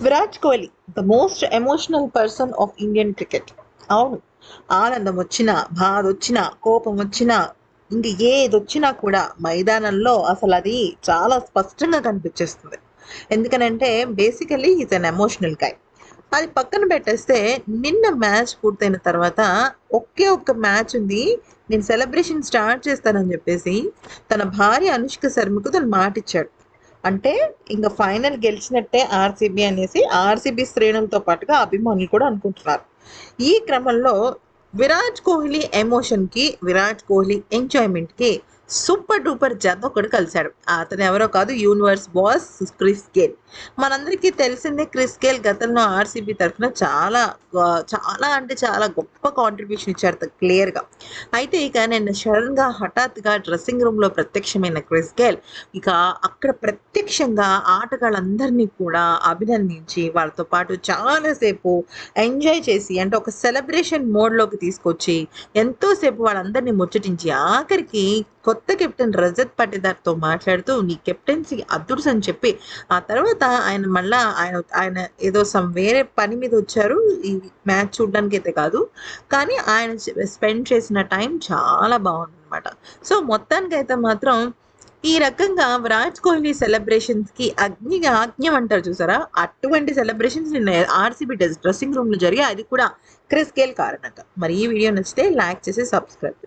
Virat Kohli the most emotional person of Indian cricket అవును. ఆనందం వచ్చినా బాధ వచ్చినా కోపం వచ్చినా ఇంక ఏది వచ్చినా కూడా మైదానంలో అసలు అది చాలా స్పష్టంగా కనిపించేస్తుంది. ఎందుకనంటే basically is an emotional guy అది పక్కన పెట్టేస్తే నిన్న మ్యాచ్ పూర్తయిన తర్వాత ఒకే ఒక్క మ్యాచ్ ఉంది నేను సెలబ్రేషన్ స్టార్ట్ చేస్తానని చెప్పేసి తన భార్య అనుష్క శర్మకు తను మాట ఇచ్చాడు అంటే ఇంకా ఫైనల్ గెలిచినట్టే ఆర్సీబీ అనేసి ఆర్సీబీ శ్రేణులతో పాటుగా అభిమానులు కూడా అనుకుంటున్నారు. ఈ క్రమంలో విరాట్ కోహ్లీ ఎమోషన్కి విరాట్ కోహ్లీ ఎంజాయ్మెంట్కి సూపర్ డూపర్ జత ఒకటి కలిశాడు. అతను ఎవరో కాదు యూనివర్స్ బాస్ క్రిస్ గేల్. మనందరికీ తెలిసిందే క్రిస్ గేల్ గతంలో ఆర్సీబీ తరఫున చాలా చాలా అంటే చాలా గొప్ప కాంట్రిబ్యూషన్ ఇచ్చారు క్లియర్గా అయితే ఇక నేను సడన్గా హఠాత్తుగా డ్రెస్సింగ్ రూమ్లో ప్రత్యక్షమైన క్రిస్ గేల్ ఇక అక్కడ ప్రత్యక్షంగా ఆటగాళ్ళందరినీ కూడా అభినందించి వాళ్ళతో పాటు చాలాసేపు ఎంజాయ్ చేసి అంటే ఒక సెలబ్రేషన్ మోడ్లోకి తీసుకొచ్చి ఎంతోసేపు వాళ్ళందరినీ ముచ్చటించి ఆఖరికి కొత్త కెప్టెన్ రజత్ పటిదార్తో మాట్లాడుతూ నీ కెప్టెన్సీ అద్దుడుస్ అని చెప్పి ఆ తర్వాత ఆయన మళ్ళా ఆయన ఆయన ఏదో సమ్ వేరే పని మీద వచ్చారు. ఈ మ్యాచ్ చూడడానికి అయితే కాదు. కానీ ఆయన స్పెండ్ చేసిన టైం చాలా బాగుంది అనమాట సో మొత్తానికైతే మాత్రం ఈ రకంగా విరాట్ కోహ్లీ సెలబ్రేషన్స్కి అగ్నిగా ఆజ్ఞం అంటారు చూసారా? అటువంటి సెలబ్రేషన్స్ నిన్న ఆర్సీబీ డ్రెస్సింగ్ రూమ్లో జరిగి అది కూడా క్రిస్ గేల్ కారణంగా. మరి ఈ వీడియో నచ్చితే లైక్ చేసి సబ్స్క్రైబ్